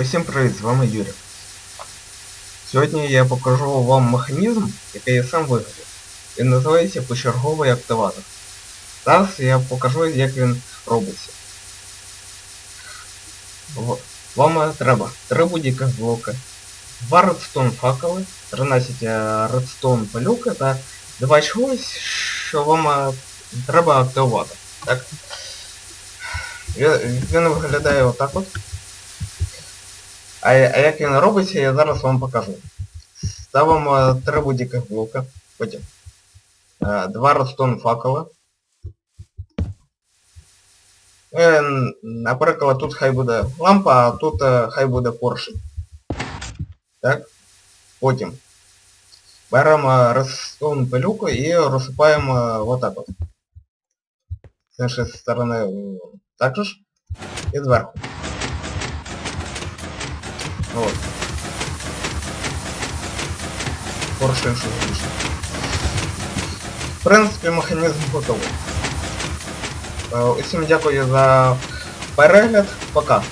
Усім привіт, з вами Юрій. Сьогодні я покажу вам механізм, який я сам вигадав. Він називається почерговий активатор. Зараз я покажу, як він робиться. Вам треба 3 будь-яких блоки, 2 редстон факели, 13 е, редстон пилюки та 2 чогось, що вам е, треба активувати. Так? Він виглядає отак от. А, як він робиться, я зараз вам покажу. Ставимо три будь-яких блока, потім е, два родстон факела. Е, Наприклад, тут хай буде лампа, а тут е, хай буде поршень. Так? Потім беремо родстон пилюку і розсипаємо е, отак от. З іншої сторони також. І зверху. От. Поршень що вийшло. В принципі, механізм готовий. Усім дякую за перегляд. Пока.